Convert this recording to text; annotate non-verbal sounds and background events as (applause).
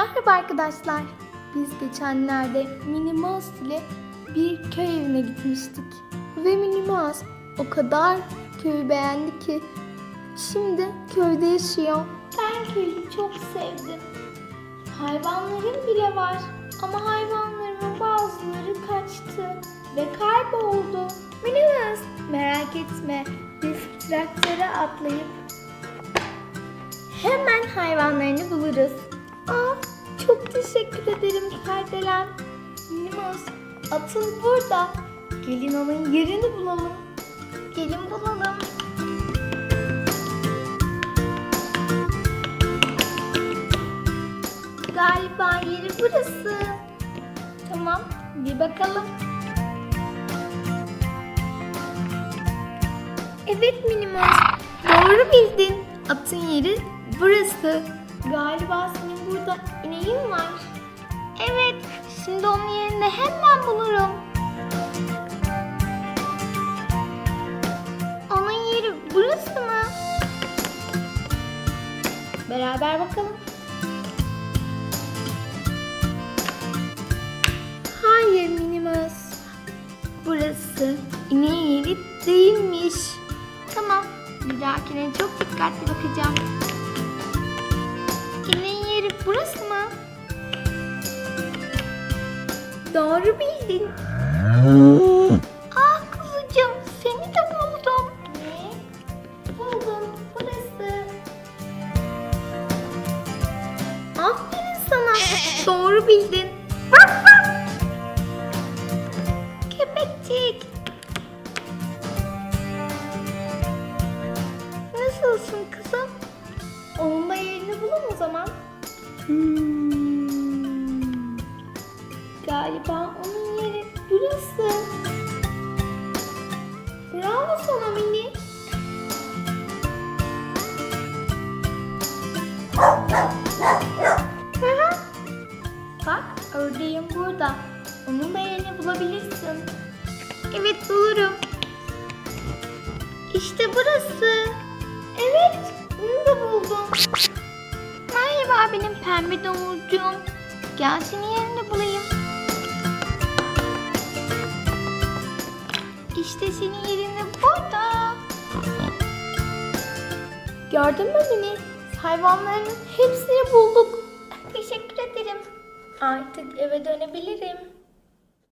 Merhaba arkadaşlar. Biz geçenlerde Minnie Mouse ile bir köy evine gitmiştik. Ve Minnie Mouse o kadar köyü beğendi ki şimdi köyde yaşıyor. Ben köyü çok sevdim. Hayvanlarım bile var. Ama hayvanlarımın bazıları kaçtı ve kayboldu. Minnie Mouse merak etme. Biz traktöre atlayıp Hemen hayvanlarını buluruz. Çok teşekkür ederim Kardelen. Limos, atıl burada. Gelin onun yerini bulalım. Gelin bulalım. Galiba yeri burası. Tamam, bir bakalım. Evet Minimos, doğru bildin. Atın yeri burası. Galiba senin burada ineğin var. Evet, şimdi onun yerini hemen bulurum. Onun yeri burası mı? Beraber bakalım. Hayır Minimos. Burası ineğin yeri değilmiş. Tamam, bir dahakine çok dikkatli bakacağım. Doğru bildin. Ah kuzucuğum, seni de buldum. Ne? Buldum, burası. Aferin sana. (laughs) Doğru bildin. (laughs) Köpekçik. Nasılsın kızım? Onun da yerini bulun o zaman. Hmm. Galiba onun yeri burası. Bravo sana Mini. Bak ördeğim burada. Onun da yerini bulabilirsin. Evet bulurum. İşte burası. Evet, onu da buldum. Merhaba benim pembe domuzcuğum. Gel senin yerini bulayım. Gördün mü beni? Hayvanların hepsini bulduk. Teşekkür ederim. Artık eve dönebilirim.